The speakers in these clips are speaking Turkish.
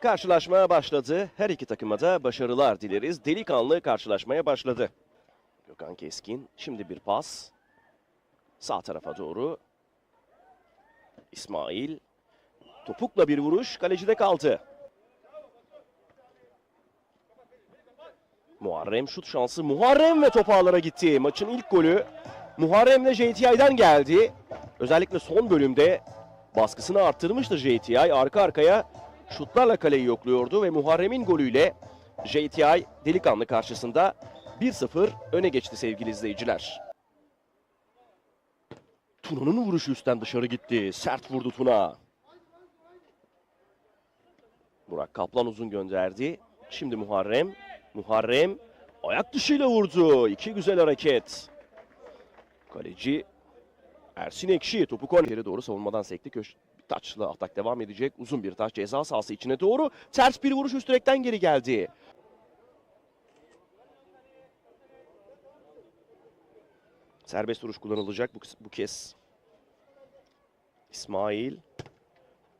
Karşılaşma başladı. Her iki takıma da başarılar dileriz. Delikanlı karşılaşmaya başladı. Gökhan Keskin. Şimdi bir pas. Sağ tarafa doğru. İsmail. Topukla bir vuruş. Kalecide kaldı. Muharrem şut şansı. Muharrem ve top ağlara gitti. Maçın ilk golü Muharrem'le JTI'den geldi. Özellikle son bölümde baskısını arttırmıştı JTI. Arka arkaya şutlarla kaleyi yokluyordu ve Muharrem'in golüyle JTI delikanlı karşısında 1-0 öne geçti sevgili izleyiciler. Tuna'nın vuruşu üstten dışarı gitti. Sert vurdu Tuna. Burak Kaplan uzun gönderdi. Şimdi Muharrem. Muharrem ayak dışıyla vurdu. İki güzel hareket. Kaleci Ersin Ekşi topu kornere doğru savunmadan sekti. Köş bir taçla atak devam edecek. Uzun bir taç ceza sahası içine doğru. Ters bir vuruş üst direkten geri geldi. Serbest vuruş kullanılacak bu, bu kez. İsmail.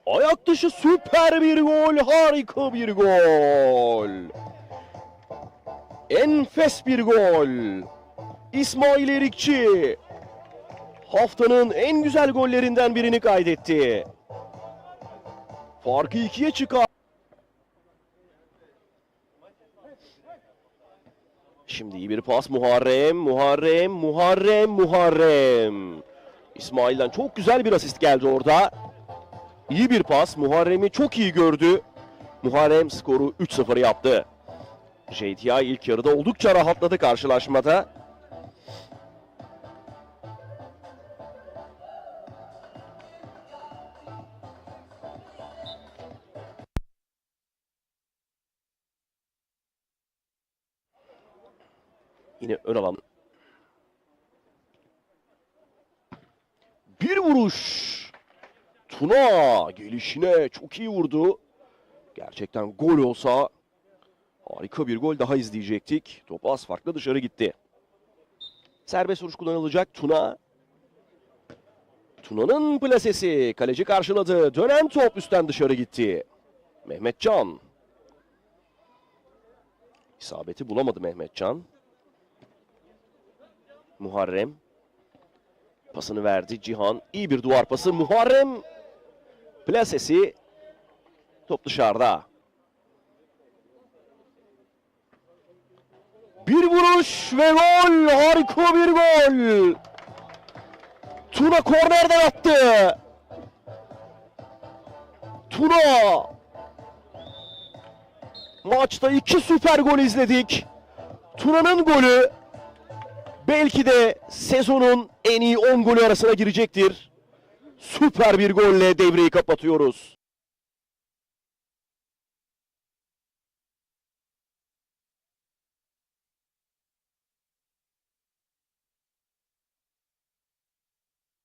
Ayak dışı süper bir gol. Harika bir gol. Enfes bir gol. İsmail Erikçi haftanın en güzel gollerinden birini kaydetti. Farkı ikiye çıkar. Şimdi iyi bir pas Muharrem, Muharrem, Muharrem, Muharrem. İsmail'den çok güzel bir asist geldi orada. İyi bir pas. Muharrem'i çok iyi gördü. Muharrem skoru 3-0 yaptı. JTI ilk yarıda oldukça rahatladı karşılaşmada. Yine ön alan. Bir vuruş. Tuna gelişine çok iyi vurdu. Gerçekten gol olsa harika bir gol daha izleyecektik. Top az farklı dışarı gitti. Serbest vuruş kullanılacak Tuna. Tuna'nın plasesi. Kaleci karşıladı. Dönen top üstten dışarı gitti. Mehmetcan. İsabeti bulamadı Mehmetcan. Muharrem. Pasını verdi Cihan. İyi bir duvar pası. Muharrem. Plasesi. Top dışarıda. Bir vuruş ve gol. Harika bir gol. Tuna kornerden attı. Tuna. Maçta iki süper gol izledik. Tuna'nın golü belki de sezonun en iyi 10 golü arasına girecektir. Süper bir golle devreyi kapatıyoruz.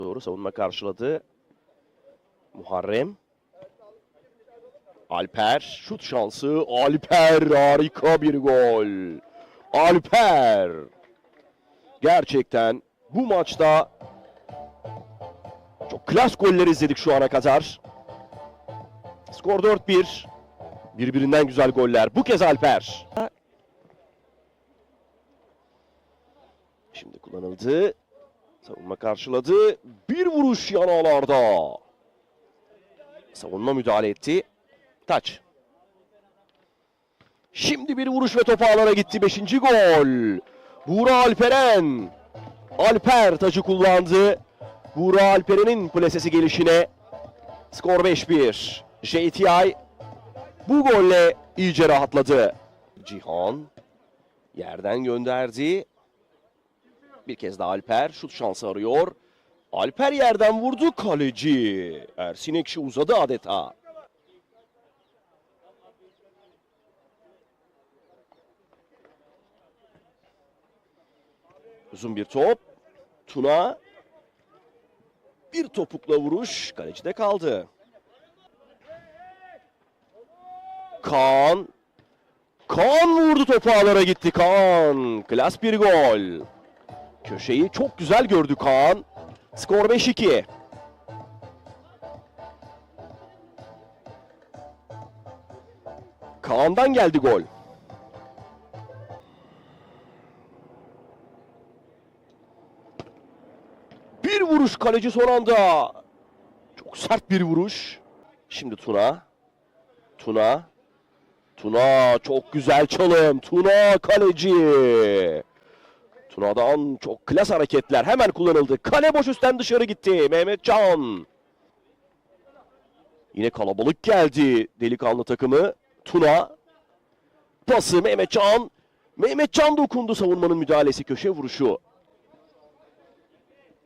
Doğru savunma karşıladı. Muharrem. Alper şut şansı. Alper harika bir gol. Alper. Gerçekten bu maçta çok klas goller izledik şu ana kadar. Skor 4-1. Birbirinden güzel goller. Bu kez Alper. Şimdi kullanıldı. Savunma karşıladı. Bir vuruş yan ağlarda. Savunma müdahale etti. Taç. Şimdi bir vuruş ve top ağlara gitti. Beşinci gol. Buğra Alperen. Alper tacı kullandı. Buğra Alperen'in plasesi gelişine. Skor 5-1. JTI bu golle iyice rahatladı. Cihan yerden gönderdi. Bir kez daha Alper şut şansı arıyor. Alper yerden vurdu kaleci. Ersin Ekşi uzadı adeta. Uzun bir top. Tuna. Bir topukla vuruş. Kalecide kaldı. Kaan. Kaan vurdu topu ağlara gitti Kaan. Klas bir gol. Köşeyi çok güzel gördü Kaan. Skor 5-2. Kaan'dan geldi gol. Bir vuruş kaleci son anda. Çok sert bir vuruş. Şimdi Tuna. Tuna. Tuna çok güzel çalım. Tuna kaleci. Tuna'dan çok klas hareketler hemen kullanıldı. Kale boş üstten dışarı gitti. Mehmet Can. Yine kalabalık geldi delikanlı takımı. Tuna. Pası Mehmet Can. Mehmet Can dokundu savunmanın müdahalesi köşe vuruşu.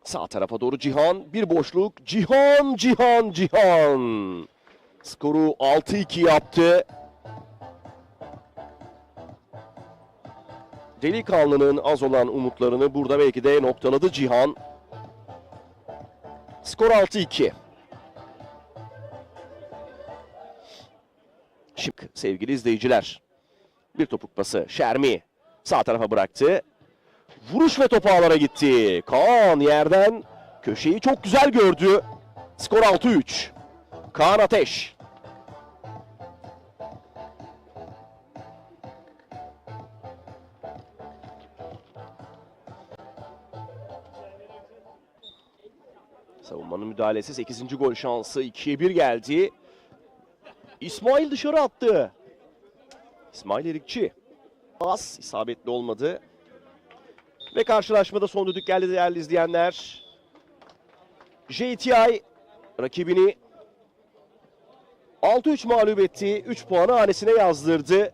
Sağ tarafa doğru Cihan. Bir boşluk. Cihan, Cihan, Cihan. Skoru 6-2 yaptı. Delikanlının az olan umutlarını burada belki de noktaladı Cihan. Skor 6-2. Şık sevgili izleyiciler. Bir topuk pası. Şermi sağ tarafa bıraktı. Vuruş ve topu ağlara gitti. Kaan yerden köşeyi çok güzel gördü. Skor 6-3. Kaan Ateş. Savunmanın müdahalesi 8. gol şansı 2'ye 1 geldi. İsmail dışarı attı. İsmail Erikçi. Pas isabetli olmadı. Ve karşılaşmada son düdük geldi değerli izleyenler. JTI rakibini 6-3 mağlup etti. 3 puanı hanesine yazdırdı.